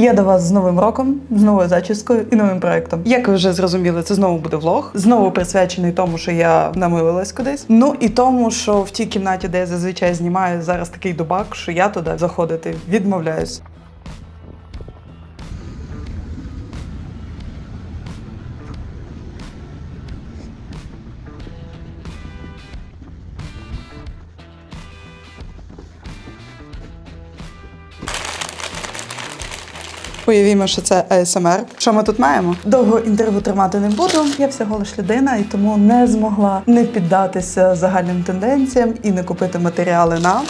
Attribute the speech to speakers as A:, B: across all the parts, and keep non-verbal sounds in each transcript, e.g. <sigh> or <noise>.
A: Я до вас з новим роком, з новою зачіскою і новим проектом. Як ви вже зрозуміли, це знову буде влог, знову присвячений тому, що я намилилась кудись. Ну і тому, що в тій кімнаті, де я зазвичай знімаю, зараз такий дубак, що я туди заходити відмовляюсь. Уявімо, що це АСМР. Що ми тут маємо? Довго інтерв'ю тримати не буду. Я всього лиш людина і тому не змогла не піддатися загальним тенденціям і не купити матеріали на.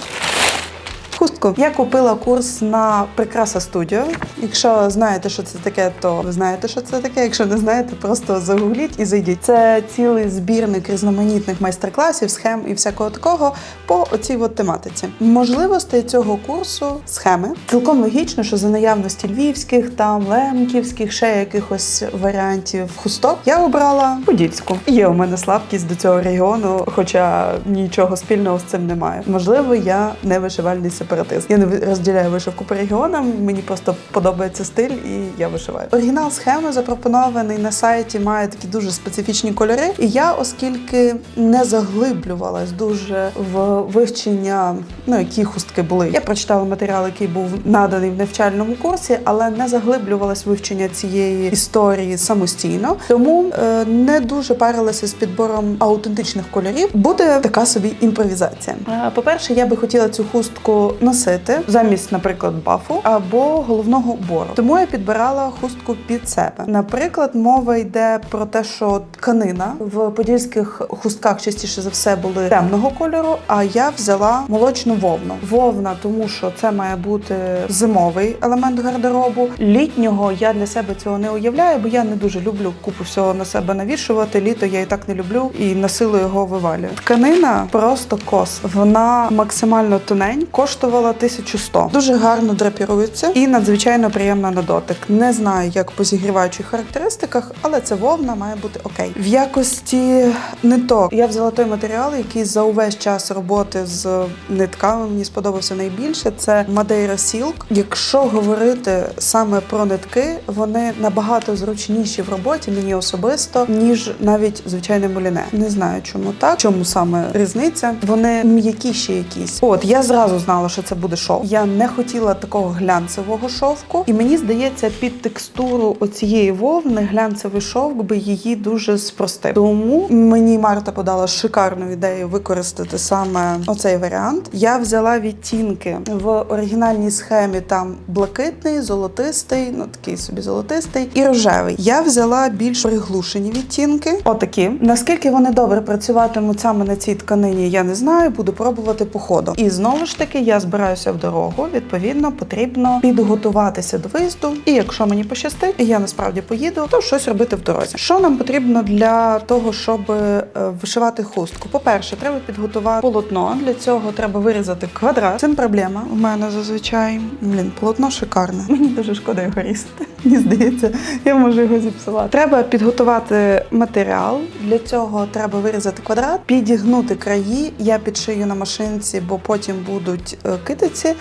A: Хустку. Я купила курс на Прикраса Студіо. Якщо знаєте, що це таке, то ви знаєте, що це таке. Якщо не знаєте, просто загугліть і зайдіть. Це цілий збірник різноманітних майстер-класів, схем і всякого такого по оцій от тематиці. Можливостей цього курсу схеми. Цілком логічно, що за наявності львівських, там лемківських, ще якихось варіантів хусток, я обрала подільську. Є у мене слабкість до цього регіону, хоча нічого спільного з цим немає. Можливо, я не вишивальний сепаратист. Я не розділяю вишивку по регіонам. Мені просто подобається стиль, і я вишиваю. Оригінал схеми запропонований на сайті, має такі дуже специфічні кольори. І я, оскільки не заглиблювалась дуже в вивчення, ну які хустки були. Я прочитала матеріал, який був наданий в навчальному курсі, але не заглиблювалась вивчення цієї історії самостійно. Тому е, не дуже парилася з підбором аутентичних кольорів. Буде така собі імпровізація. Е, По-перше, я би хотіла цю хустку носити замість, наприклад, бафу або головного убору. Тому я підбирала хустку під себе. Наприклад, мова йде про те, що тканина в подільських хустках частіше за все були темного кольору. А я взяла молочну вовну. Вовна, тому що це має бути зимовий елемент гардеробу. Літнього я для себе цього не уявляю, бо я не дуже люблю купу всього на себе навішувати. Літо я і так не люблю і на силу його вивалюю. Тканина просто кос. Вона максимально тонень, коштувала 1100. Дуже гарно драпірується і надзвичайно приємна на дотик. Не знаю, як по зігріваючих характеристиках, але це вовна має бути окей. В якості ниток я взяла той матеріал, який за увесь час роботи з нитками мені сподобався найбільше. Це Madeira Silk. Якщо говорити саме про нитки, вони набагато зручніші в роботі мені особисто, ніж навіть звичайне муліне. Не знаю, чому так, чому саме різниця. Вони м'якіші якісь. От я зразу знала, що це буде шов. Я не хотіла такого глянцевого шовку, і мені здається, під текстуру оцієї вовни глянцевий шовк би її дуже спростив. Тому мені Марта подала шикарну ідею використати саме оцей варіант. Я взяла відтінки в оригінальній схемі. Там блакитний, золотистий, ну такий собі золотистий і рожевий. Я взяла більш приглушені відтінки. Отакі. Наскільки вони добре працюватимуть саме на цій тканині, я не знаю. Буду пробувати по ходу. І знову ж таки, я збираюся в дорогу. Відповідно, потрібно підготуватися до виїзду. І якщо мені пощастить, і я насправді поїду, то щось робити в дорозі. Що нам потрібно для того, щоб е, вишивати хустку? По-перше, треба підготувати полотно. Для цього треба вирізати квадрат. Цим проблема у мене зазвичай. Блін, полотно шикарне. <laughs> Мені дуже шкода його різати. Мені здається, я можу його зіпсувати. Треба підготувати матеріал. Для цього треба вирізати квадрат, підігнути краї. Я підшию на машинці, бо потім будуть е, китиці.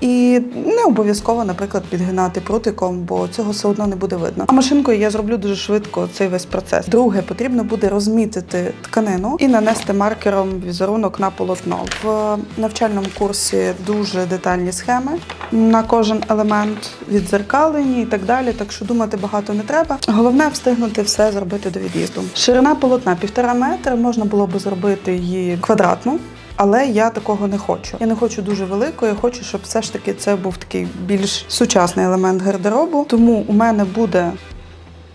A: І не обов'язково, наприклад, підгинати прутиком, бо цього все одно не буде видно. А машинкою я зроблю дуже швидко цей весь процес. Друге, потрібно буде розмітити тканину і нанести маркером візерунок на полотно. В навчальному курсі дуже детальні схеми на кожен елемент відзеркалені і так далі. Так що думати багато не треба. Головне встигнути все зробити до від'їзду. Ширина полотна півтора метра. Можна було би зробити її квадратну. Але я такого не хочу. Я не хочу дуже великої, я хочу, щоб все ж таки це був такий більш сучасний елемент гардеробу. Тому у мене буде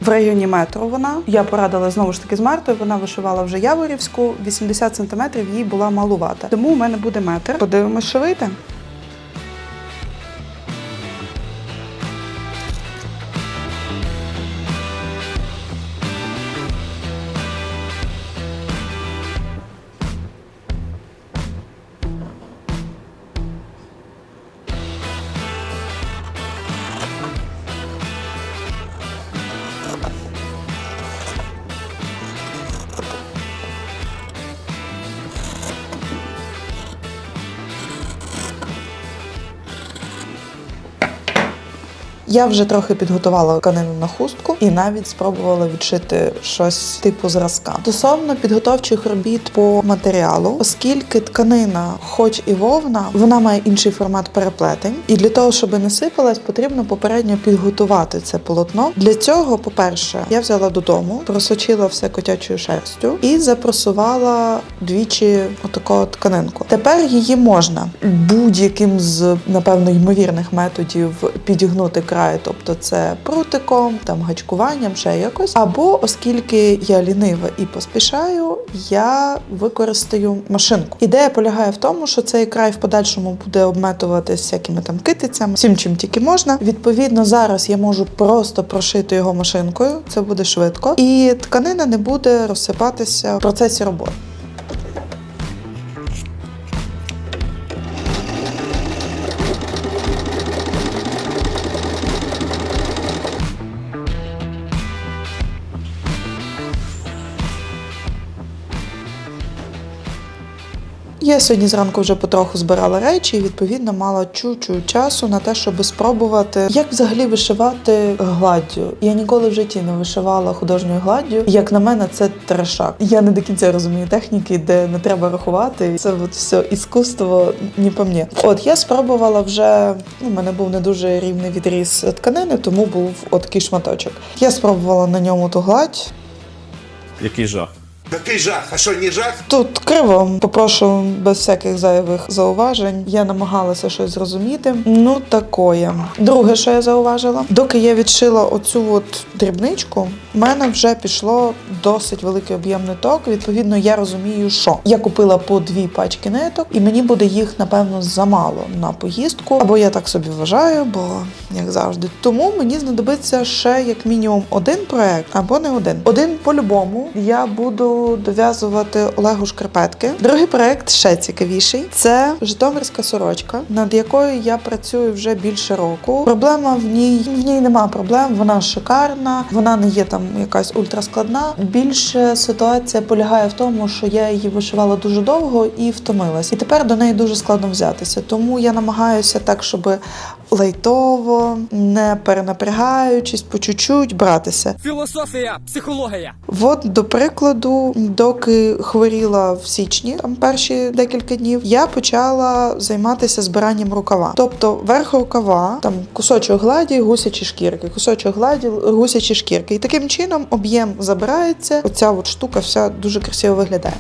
A: в районі метру вона. Я порадила знову ж таки з Мартою. Вона вишивала вже Яворівську, 80 сантиметрів їй була малувата. Тому у мене буде метр. Подивимось, що вийде. Я вже трохи підготувала тканину на хустку і навіть спробувала відшити щось типу зразка. Стосовно підготовчих робіт по матеріалу, оскільки тканина, хоч і вовна, вона має інший формат переплетень, і для того, щоб не сипалась, потрібно попередньо підготувати це полотно. Для цього, по-перше, я взяла додому, просочила все котячою шерстю і запросувала двічі отаку тканинку. Тепер її можна будь-яким з напевно ймовірних методів підігнути край, тобто це прутиком, там гачкуванням, ще якось. Або оскільки я лінива і поспішаю, я використаю машинку. Ідея полягає в тому, що цей край в подальшому буде обметуватися всякими там китицями, всім чим тільки можна. Відповідно, зараз я можу просто прошити його машинкою, це буде швидко, і тканина не буде розсипатися в процесі роботи. Я сьогодні зранку вже потроху збирала речі і відповідно мала чучу часу на те, щоб спробувати, як взагалі вишивати гладдю. Я ніколи в житті не вишивала художньою гладдю. Як на мене, це трешак. Я не до кінця розумію техніки, де не треба рахувати. Це от все іскусство не по мені. От я спробувала вже. Ну, у мене був не дуже рівний відріз тканини, тому був от такий шматочок. Я спробувала на ньому ту гладь.
B: Який жах.
C: Який жах? А що, не жах?
A: Тут криво, попрошу без всяких зайвих зауважень. Я намагалася щось зрозуміти. Ну такое. Друге, що я зауважила, доки я відшила оцю от дрібничку, в мене вже пішло досить великий об'єм ниток. Відповідно, я розумію, що я купила по дві пачки ниток, і мені буде їх напевно замало на поїздку. Або я так собі вважаю, бо як завжди. Тому мені знадобиться ще як мінімум один проект, або не один. Один по-любому я буду дов'язувати Олегу шкарпетки. Другий проект ще цікавіший. Це Житомирська сорочка, над якою я працюю вже більше року. Проблема в ній в ній нема проблем. Вона шикарна, вона не є там якась ультраскладна. Більше ситуація полягає в тому, що я її вишивала дуже довго і втомилась. І тепер до неї дуже складно взятися. Тому я намагаюся так, щоб лайтово, не перенапрягаючись, по чуть-чуть братися.
D: Філософія, психологія.
A: От, до прикладу, доки хворіла в січні, там перші декілька днів, я почала займатися збиранням рукава. Тобто верх рукава, там кусочок гладі, гусячі шкірки, кусочок гладі, гусячі шкірки. І таким чином об'єм забирається. Оця от штука вся дуже красиво виглядає.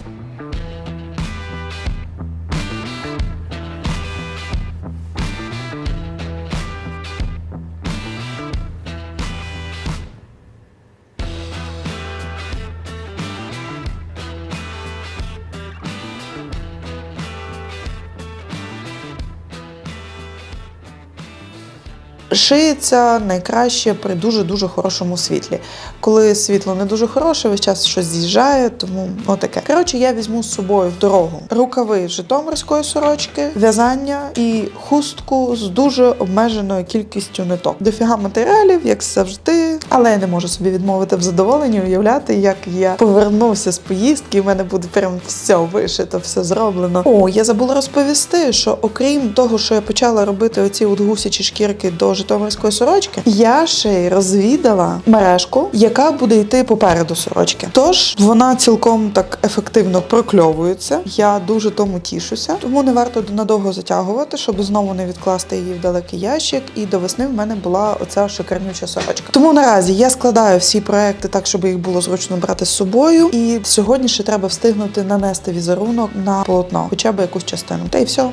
A: Шиється найкраще при дуже дуже хорошому світлі. Коли світло не дуже хороше, весь час щось з'їжджає, тому отаке. Коротше, я візьму з собою в дорогу рукави житомирської сорочки, в'язання і хустку з дуже обмеженою кількістю ниток. Дофіга матеріалів, як завжди, але я не можу собі відмовити в задоволенні уявляти, як я повернувся з поїздки, і в мене буде прям все вишито, все зроблено. О, я забула розповісти, що окрім того, що я почала робити оці от гусячі шкірки до житомирської сорочки, я ще й розвідала мережку, яка буде йти попереду сорочки. Тож вона цілком так ефективно прокльовується. Я дуже тому тішуся, тому не варто надовго затягувати, щоб знову не відкласти її в далекий ящик. І до весни в мене була оця шикарнюча сорочка. Тому наразі я складаю всі проекти так, щоб їх було зручно брати з собою. І сьогодні ще треба встигнути нанести візерунок на полотно, хоча б якусь частину. Та й все.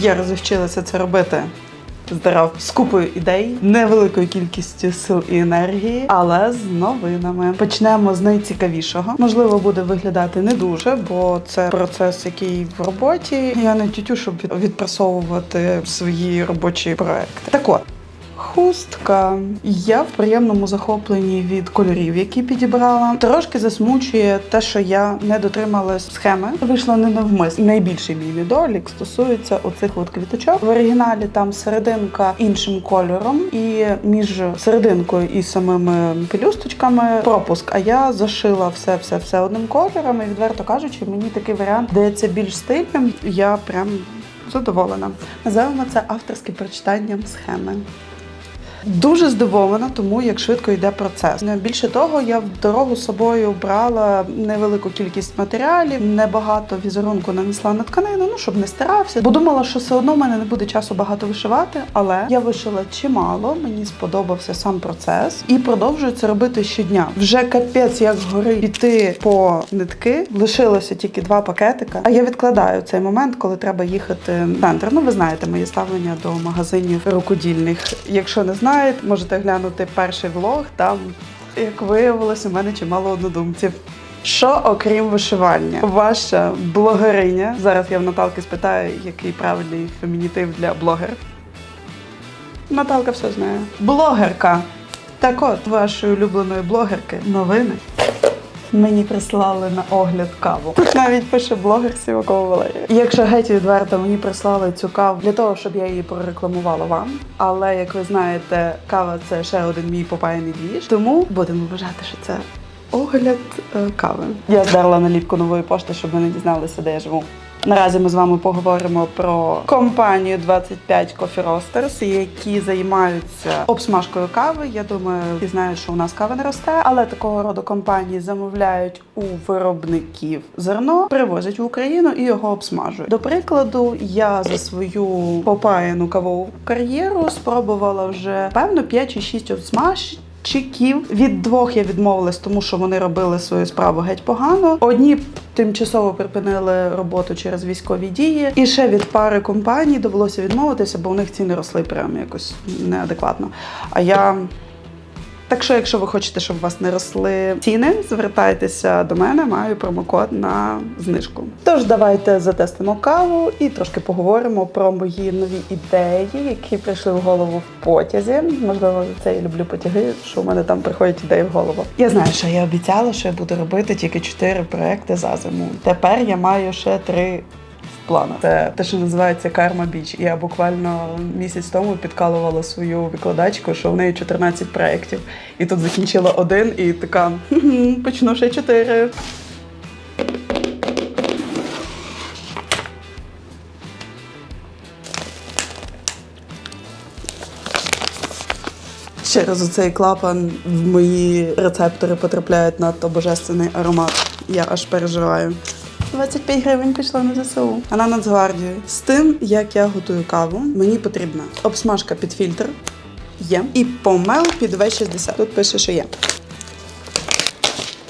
A: Я розвчилася це робити. Збирав з купою ідей, невеликою кількістю сил і енергії, але з новинами. Почнемо з найцікавішого. Можливо, буде виглядати не дуже, бо це процес, який в роботі. Я не тютю, щоб відпрасовувати свої робочі проекти. Так от. Хустка. Я в приємному захопленні від кольорів, які підібрала. Трошки засмучує те, що я не дотрималась схеми. Вийшло не навмисно. Найбільший мій недолік стосується оцих от квіточок. В оригіналі там серединка іншим кольором, і між серединкою і самими пелюсточками пропуск. А я зашила все, все, все одним кольором. І відверто кажучи, мені такий варіант здається більш стильним. Я прям задоволена. Називаємо це авторським прочитанням схеми. Дуже здивована, тому як швидко йде процес. Більше того, я в дорогу з собою брала невелику кількість матеріалів, небагато візерунку нанесла на тканину, ну щоб не стирався. Бо думала, що все одно в мене не буде часу багато вишивати, але я вишила чимало. Мені сподобався сам процес і продовжую це робити щодня. Вже капець, як згори піти по нитки. Лишилося тільки два пакетика. А я відкладаю цей момент, коли треба їхати в центр. Ну, ви знаєте моє ставлення до магазинів рукодільних. Якщо не знаєте, можете глянути перший влог. Там, як виявилось, у мене чимало однодумців. Що окрім вишивання, ваша блогериня. Зараз я в Наталки спитаю, який правильний фемінітив для блогер. Наталка все знає. Блогерка. Так от, вашої улюбленої блогерки новини. Мені прислали на огляд каву. Тут навіть пише блогер Сівакова Валерія. Якщо геть відверто, мені прислали цю каву для того, щоб я її прорекламувала вам. Але як ви знаєте, кава це ще один мій попаяний двіж. Тому будемо вважати, що це огляд е, кави. Я здерла наліпку нової пошти, щоб ви не дізналися, де я живу. Наразі ми з вами поговоримо про компанію 25 Coffee Roasters, які займаються обсмажкою кави. Я думаю, всі знають, що у нас кава не росте, але такого роду компанії замовляють у виробників зерно, привозять в Україну і його обсмажують. До прикладу, я за свою попаяну кавову кар'єру спробувала вже певно 5 чи 6 обсмаж. Чеків від двох я відмовилась, тому що вони робили свою справу геть погано. Одні тимчасово припинили роботу через військові дії, і ще від пари компаній довелося відмовитися, бо у них ціни росли прямо якось неадекватно. А я. Так що, якщо ви хочете, щоб вас не росли ціни, звертайтеся до мене, маю промокод на знижку. Тож давайте затестимо каву і трошки поговоримо про мої нові ідеї, які прийшли в голову в потязі. Можливо, за це я люблю потяги, що у мене там приходять ідеї в голову. Я знаю, що я обіцяла, що я буду робити тільки чотири проекти за зиму. Тепер я маю ще три планах. Це те, що називається Карма Біч. Я буквально місяць тому підкалувала свою викладачку, що в неї 14 проєктів. І тут закінчила один, і така «Хм-хм, почну ще чотири. Через оцей клапан в мої рецептори потрапляють надто божественний аромат. Я аж переживаю. 25 гривень пішла на ЗСУ. А на Нацгвардію. З тим, як я готую каву, мені потрібна обсмажка під фільтр. Є. І помел під В60. Тут пише, що є.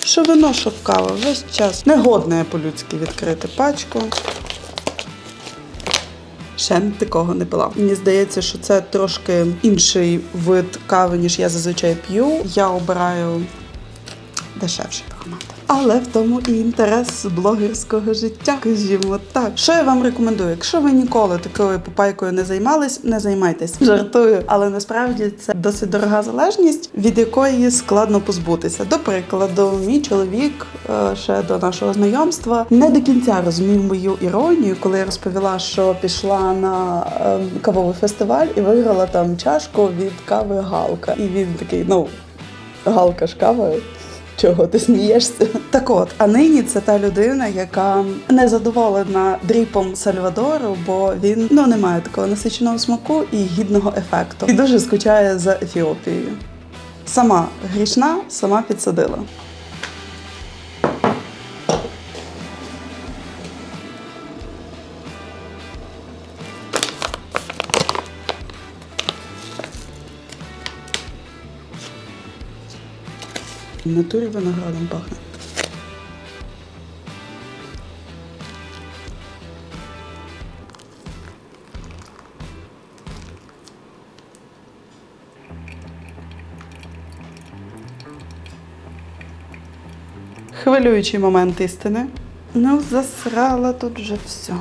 A: Що вино, кава, весь час. Негодно я по-людськи відкрити пачку. Ще такого не пила. Мені здається, що це трошки інший вид кави, ніж я зазвичай п'ю. Я обираю аромат. Але в тому і інтерес блогерського життя, скажімо так. Що я вам рекомендую? Якщо ви ніколи такою попайкою не займались, не займайтесь. Жартую, але насправді це досить дорога залежність, від якої складно позбутися. До прикладу, мій чоловік е, ще до нашого знайомства не до кінця розумів мою іронію, коли я розповіла, що пішла на е, кавовий фестиваль і виграла там чашку від кави Галка. І він такий, ну. Галка ж кава. Чого ти смієшся? Так от, а нині це та людина, яка не задоволена дріпом Сальвадору, бо він ну не має такого насиченого смаку і гідного ефекту. І дуже скучає за Ефіопією. Сама грішна, сама підсадила. натурі виноградом пахне. Хвилюючий момент істини. Ну, засрала тут вже все.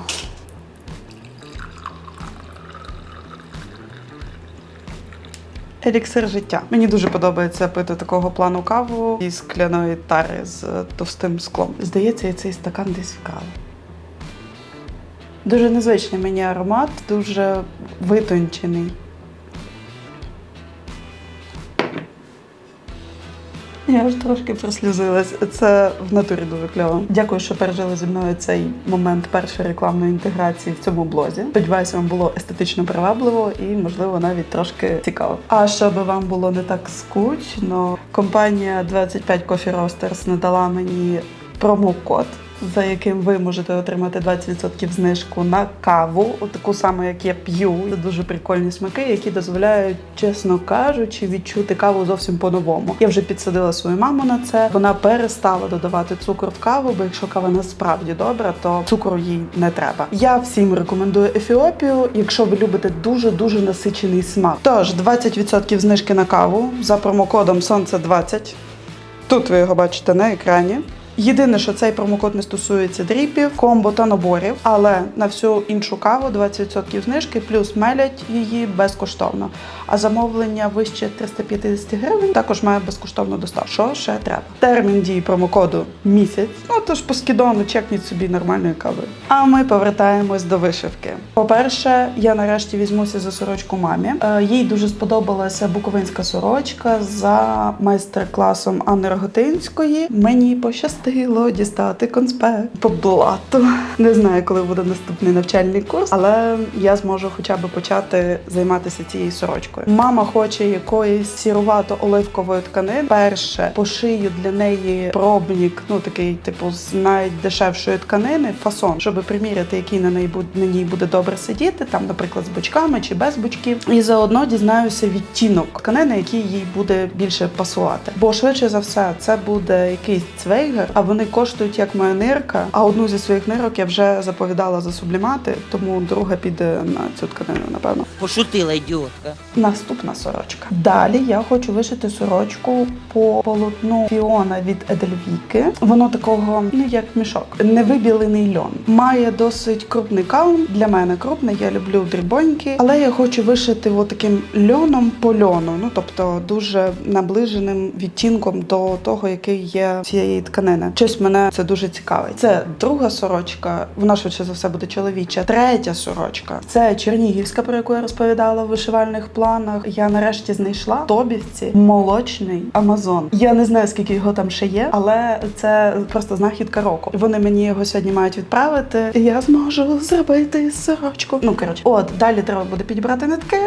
A: Еліксир життя. Мені дуже подобається пити такого плану каву із скляної тари з е, товстим склом. Здається, я цей стакан десь вкрала. Дуже незвичний мені аромат, дуже витончений. Я ж трошки прослізилась. Це в натурі дуже кльово. Дякую, що пережили зі мною цей момент першої рекламної інтеграції в цьому блозі. Сподіваюся, вам було естетично привабливо і, можливо, навіть трошки цікаво. А щоб вам було не так скучно, компанія 25 Coffee Roasters надала мені промокод. За яким ви можете отримати 20% знижку на каву, таку саму, як я п'ю. Це дуже прикольні смаки, які дозволяють, чесно кажучи, відчути каву зовсім по-новому. Я вже підсадила свою маму на це. Вона перестала додавати цукор в каву, бо якщо кава насправді добра, то цукру їй не треба. Я всім рекомендую Ефіопію, якщо ви любите дуже дуже насичений смак. Тож 20% знижки на каву за промокодом Сонце 20 Тут ви його бачите на екрані. Єдине, що цей промокод не стосується дріпів, комбо та наборів, але на всю іншу каву 20% знижки, плюс мелять її безкоштовно. А замовлення вище 350 гривень також має безкоштовну доставку. Що ще треба? Термін дії промокоду місяць. Ну тож по скидону чекніть собі нормальної кави. А ми повертаємось до вишивки. По-перше, я нарешті візьмуся за сорочку мамі. Е, Їй дуже сподобалася буковинська сорочка за майстер-класом Анни Роготинської. Мені пощастило дістати конспект по блату. Не знаю, коли буде наступний навчальний курс, але я зможу хоча б почати займатися цією сорочкою. Мама хоче якоїсь сірувато-оливкової тканини. Перше пошию для неї пробник, ну такий, типу, з найдешевшої тканини, фасон, щоб приміряти, який на неї буде на ній буде добре сидіти, там, наприклад, з бочками чи без бочків. І заодно дізнаюся відтінок тканини, який їй буде більше пасувати. Бо швидше за все, це буде якийсь цвейгер, а вони коштують як моя нирка. А одну зі своїх нирок я вже заповідала за сублімати, тому друга піде на цю тканину, напевно.
E: Пошутила ідіотка.
A: Наступна сорочка. Далі я хочу вишити сорочку по полотну Фіона від Едельвіки. Воно такого, ну як мішок, невибілений льон. Має досить крупний каун. Для мене крупний, я люблю дрібоньки, але я хочу вишити от таким льоном по льону. Ну тобто дуже наближеним відтінком до того, який є цієї тканини. Щось мене це дуже цікавить. Це друга сорочка, вона швидше за все буде чоловіча. Третя сорочка це Чернігівська, про яку я розповідала в вишивальних планах. Я нарешті знайшла в Тобівці молочний Амазон. Я не знаю, скільки його там ще є, але це просто знахідка року. Вони мені його сьогодні мають відправити. І я зможу зробити сорочку. Ну коротше, от далі треба буде підібрати нитки.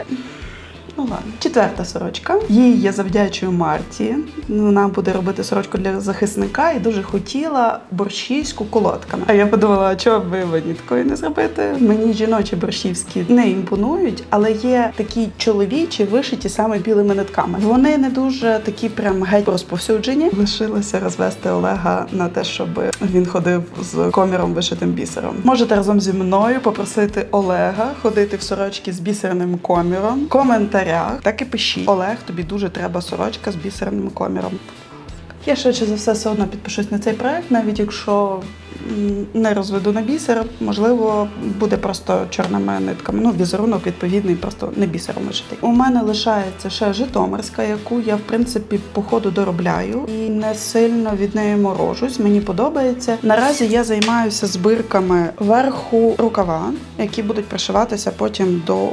A: Ну ладно. Четверта сорочка. Їй я завдячую Марті. Вона буде робити сорочку для захисника і дуже хотіла борщівську колодками. А я подумала, а чого би мені такої не зробити? Мені жіночі борщівські не імпонують, але є такі чоловічі вишиті саме білими нитками. Вони не дуже такі прям геть розповсюджені. Лишилося розвести Олега на те, щоб він ходив з коміром вишитим бісером. Можете разом зі мною попросити Олега ходити в сорочки з бісерним коміром. В коментарях так і пишіть. Олег, тобі дуже треба сорочка з бісерним коміром. Я швидше за все все одно підпишусь на цей проект, навіть якщо не розведу на бісер, можливо, буде просто чорними нитками. Ну, візерунок відповідний, просто не бісером вишитий. У мене лишається ще Житомирська, яку я в принципі по ходу доробляю і не сильно від неї морожусь. Мені подобається. Наразі я займаюся збирками верху рукава, які будуть пришиватися потім до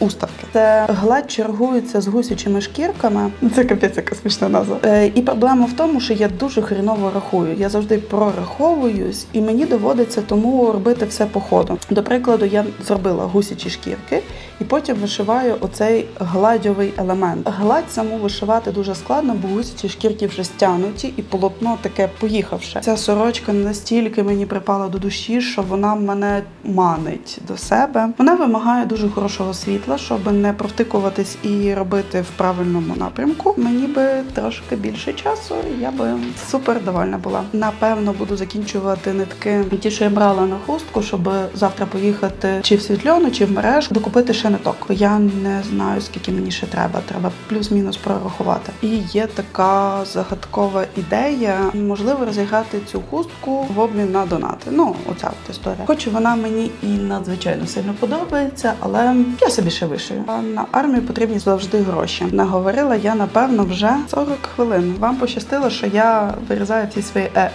A: уставки. Це гладь чергується з гусячими шкірками. Це капець яка смішна назва. Е, і проблема в тому, що я дуже хріново рахую. Я завжди прораховуюсь, і мені доводиться тому робити все по ходу. До прикладу, я зробила гусячі шкірки, і потім вишиваю оцей гладьовий елемент. Гладь саму вишивати дуже складно, бо гусячі шкірки вже стягнуті, і полотно таке поїхавше. Ця сорочка настільки мені припала до душі, що вона мене манить до себе. Вона вимагає дуже хорошого світла. Вийшла, щоб не провтикуватись і робити в правильному напрямку. Мені би трошки більше часу. Я би супер довольна була. Напевно, буду закінчувати нитки ті, що я брала на хустку, щоб завтра поїхати чи в світльону, чи в мереж, докупити ще ниток. Я не знаю, скільки мені ще треба. Треба плюс-мінус прорахувати. І є така загадкова ідея, можливо, розіграти цю хустку в обмін на донати. Ну, оця історія. Хоч вона мені і надзвичайно сильно подобається, але я собі ще вишию. А на армію потрібні завжди гроші. Наговорила я напевно вже 40 хвилин. Вам пощастило, що я вирізаю ці свої е.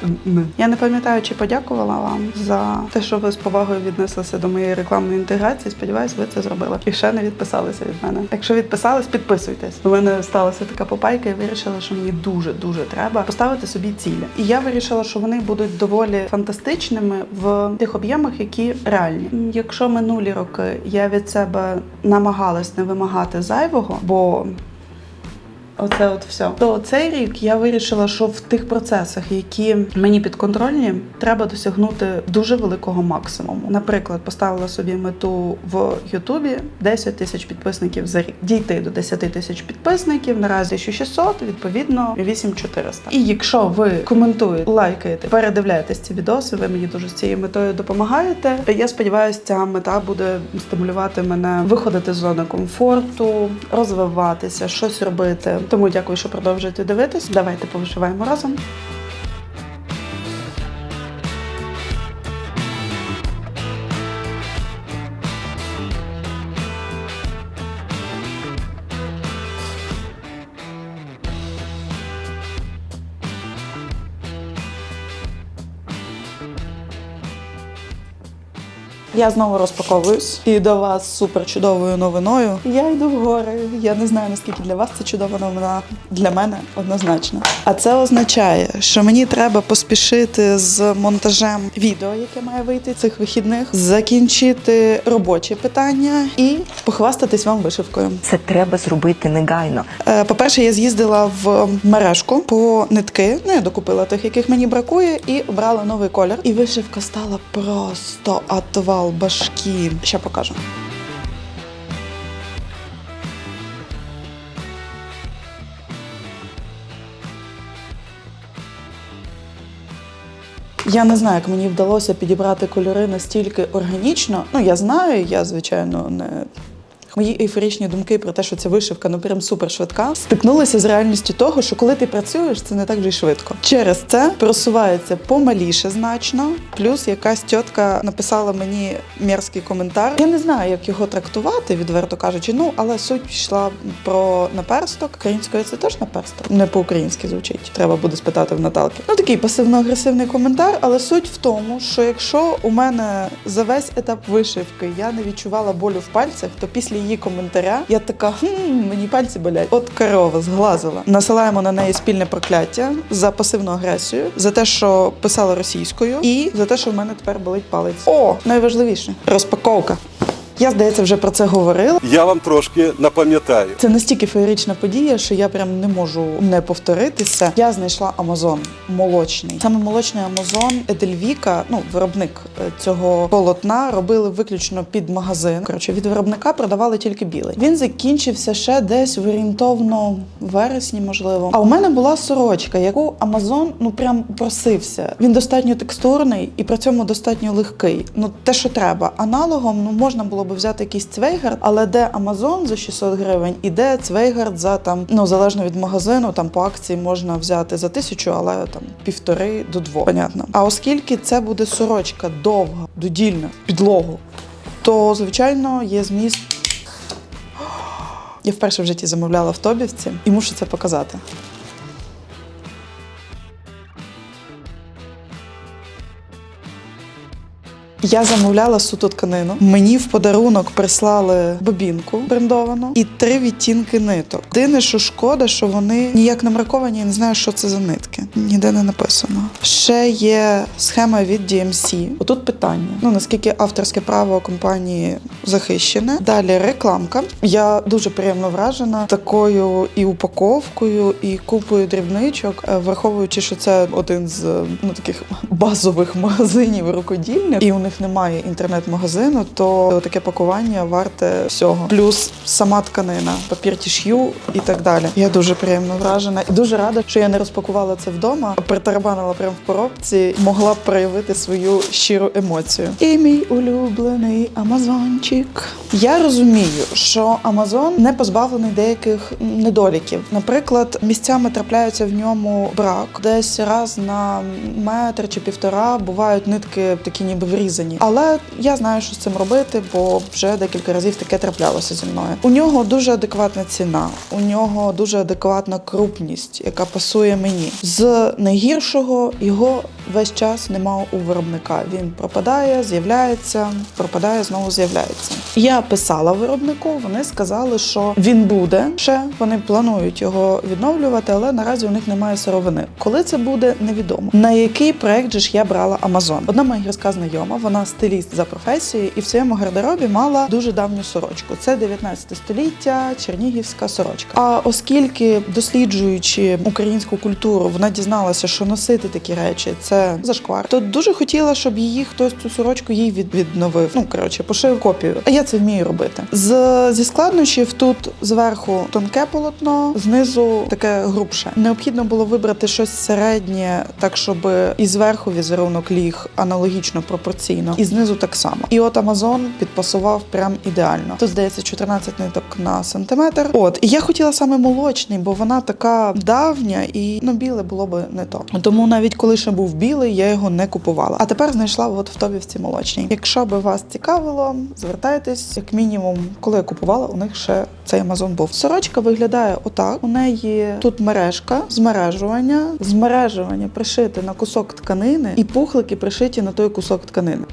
A: Я не пам'ятаю, чи подякувала вам за те, що ви з повагою віднеслися до моєї рекламної інтеграції. Сподіваюсь, ви це зробили. І ще не відписалися від мене. Якщо відписались, підписуйтесь. У мене сталася така попайка, і вирішила, що мені дуже дуже треба поставити собі цілі. І я вирішила, що вони будуть доволі фантастичними в тих об'ємах, які реальні. Якщо минулі роки я від себе намагалась не вимагати зайвого, бо Оце от все. То цей рік я вирішила, що в тих процесах, які мені підконтрольні, треба досягнути дуже великого максимуму. Наприклад, поставила собі мету в Ютубі 10 тисяч підписників за рік. Дійти до 10 тисяч підписників наразі 1600, відповідно 8400. І якщо ви коментуєте, лайкаєте, передивляєтесь ці відоси, ви мені дуже з цією метою допомагаєте. Я сподіваюся, ця мета буде стимулювати мене виходити з зони комфорту, розвиватися, щось робити. Тому дякую, що продовжуєте дивитись. Давайте повишиваємо разом. Я знову розпаковуюсь і до вас супер чудовою новиною. Я йду в гори. Я не знаю наскільки для вас це чудова новина. Для мене однозначно. А це означає, що мені треба поспішити з монтажем відео, яке має вийти цих вихідних, закінчити робочі питання і похвастатись вам вишивкою.
E: Це треба зробити негайно.
A: Е, По-перше, я з'їздила в мережку по нитки. Ну, я докупила тих, яких мені бракує, і обрала новий колір. І вишивка стала просто отвал башки. Ще покажу. Я не знаю, як мені вдалося підібрати кольори настільки органічно. Ну, я знаю, я, звичайно, не. Мої ейфорічні думки про те, що ця вишивка ну прям супер швидка, стикнулися з реальністю того, що коли ти працюєш, це не так вже й швидко. Через це просувається помаліше значно. Плюс якась тітка написала мені мерзкий коментар. Я не знаю, як його трактувати, відверто кажучи. Ну але суть йшла про наперсток. Українською це теж наперсток. Не по-українськи звучить. Треба буде спитати в Наталки. Ну такий пасивно-агресивний коментар, але суть в тому, що якщо у мене за весь етап вишивки я не відчувала болю в пальцях, то після її коментаря я така хм, мені пальці болять. От корова зглазила. Насилаємо на неї спільне прокляття за пасивну агресію, за те, що писала російською, і за те, що в мене тепер болить палець. О, найважливіше розпаковка. Я, здається, вже про це говорила.
F: Я вам трошки напам'ятаю.
A: Це настільки феєрична подія, що я прям не можу не повторитися. Я знайшла Амазон молочний. Саме молочний Амазон Едельвіка, ну виробник е, цього полотна, робили виключно під магазин. Коротше, від виробника продавали тільки білий. Він закінчився ще десь в орієнтовно вересні, можливо. А у мене була сорочка, яку Амазон ну прям просився. Він достатньо текстурний і при цьому достатньо легкий. Ну те, що треба. Аналогом ну можна було би взяти якийсь цвейгард, але де Амазон за 600 гривень, і де цвейгард за там, ну залежно від магазину, там по акції можна взяти за тисячу, але там півтори до двох. Понятно. А оскільки це буде сорочка довга, додільна, підлогу, то звичайно є зміст. <gasps> Я вперше в житті замовляла в Тобівці і мушу це показати. Я замовляла суто тканину. Мені в подарунок прислали бобінку брендовану і три відтінки ниток. Єдине, що шкода, що вони ніяк не марковані, я не знаю, що це за нитки. Ніде не написано. Ще є схема від DMC. Отут питання: ну наскільки авторське право компанії захищене. Далі рекламка. Я дуже приємно вражена такою і упаковкою, і купою дрібничок, е, враховуючи, що це один з е, ну таких базових <laughs> магазинів рукодільних, і у них них немає інтернет-магазину, то таке пакування варте всього. Плюс сама тканина, папір тіш'ю і так далі. Я дуже приємно вражена і дуже рада, що я не розпакувала це вдома, притарабанила прямо в коробці, могла б проявити свою щиру емоцію. І мій улюблений Амазончик. Я розумію, що Амазон не позбавлений деяких недоліків. Наприклад, місцями трапляється в ньому брак, десь раз на метр чи півтора бувають нитки такі, ніби врізані. Але я знаю, що з цим робити, бо вже декілька разів таке траплялося зі мною. У нього дуже адекватна ціна, у нього дуже адекватна крупність, яка пасує мені. З найгіршого його весь час нема у виробника. Він пропадає, з'являється, пропадає, знову з'являється. Я писала виробнику, вони сказали, що він буде ще. Вони планують його відновлювати, але наразі у них немає сировини. Коли це буде, невідомо. На який проект же ж я брала Амазон? Одна моя гірська знайома, вона стиліст за професією, і в своєму гардеробі мала дуже давню сорочку. Це 19 століття, чернігівська сорочка. А оскільки досліджуючи українську культуру, вона дізналася, що носити такі речі це зашквар, то дуже хотіла, щоб її хтось цю сорочку їй від, відновив. Ну коротше, пошив копію. А я це вмію робити. З зі складнощів тут зверху тонке полотно, знизу таке грубше. Необхідно було вибрати щось середнє, так щоб і зверху візерунок ліг аналогічно пропорційно, і знизу так само. І от Амазон підпасував прям ідеально. Тут здається 14 ниток на сантиметр. От і я хотіла саме молочний, бо вона така давня, і ну біле було би не то. Тому навіть коли ще був білий, я його не купувала. А тепер знайшла от в тобівці молочній. Якщо би вас цікавило, звертайтесь як мінімум, коли я купувала, у них ще цей Амазон був. Сорочка виглядає отак. У неї тут мережка, змережування, змережування пришити на кусок тканини, і пухлики пришиті на той кусок тканини.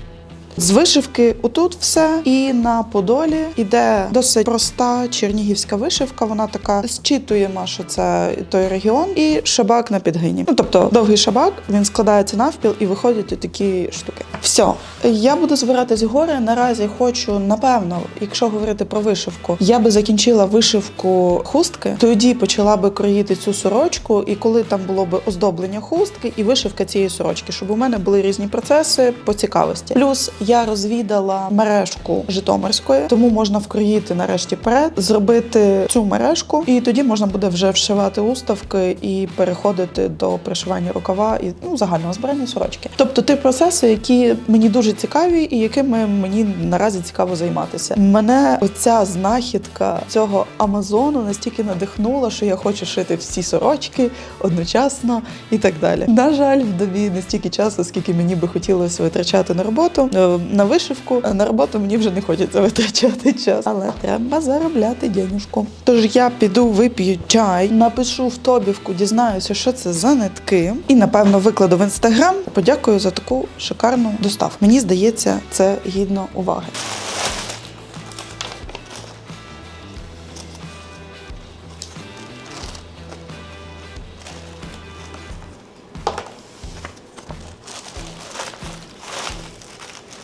A: З вишивки отут все, і на подолі іде досить проста чернігівська вишивка. Вона така зчитуємо, що це той регіон, і шабак на підгині. Ну тобто довгий шабак, він складається навпіл і виходять такі штуки. Все, я буду збиратись гори. Наразі хочу, напевно, якщо говорити про вишивку, я би закінчила вишивку хустки, тоді почала би кроїти цю сорочку, і коли там було би оздоблення хустки і вишивка цієї сорочки, щоб у мене були різні процеси по цікавості. Плюс я розвідала мережку Житомирської, тому можна вкроїти нарешті перед, зробити цю мережку, і тоді можна буде вже вшивати уставки і переходити до пришивання рукава і ну загального збирання сорочки. Тобто ти процеси, які мені дуже цікаві, і якими мені наразі цікаво займатися. Мене оця знахідка цього Амазону настільки надихнула, що я хочу шити всі сорочки одночасно і так далі. На жаль, в добі не стільки часу, скільки мені би хотілося витрачати на роботу, е, на вишивку. На роботу мені вже не хочеться <laughs> витрачати час, але треба заробляти денюжку. Тож я піду вип'ю чай, напишу в тобівку, дізнаюся, що це за нитки, і напевно викладу в інстаграм. Подякую за таку шикарну доставку. Мені здається, це гідно уваги.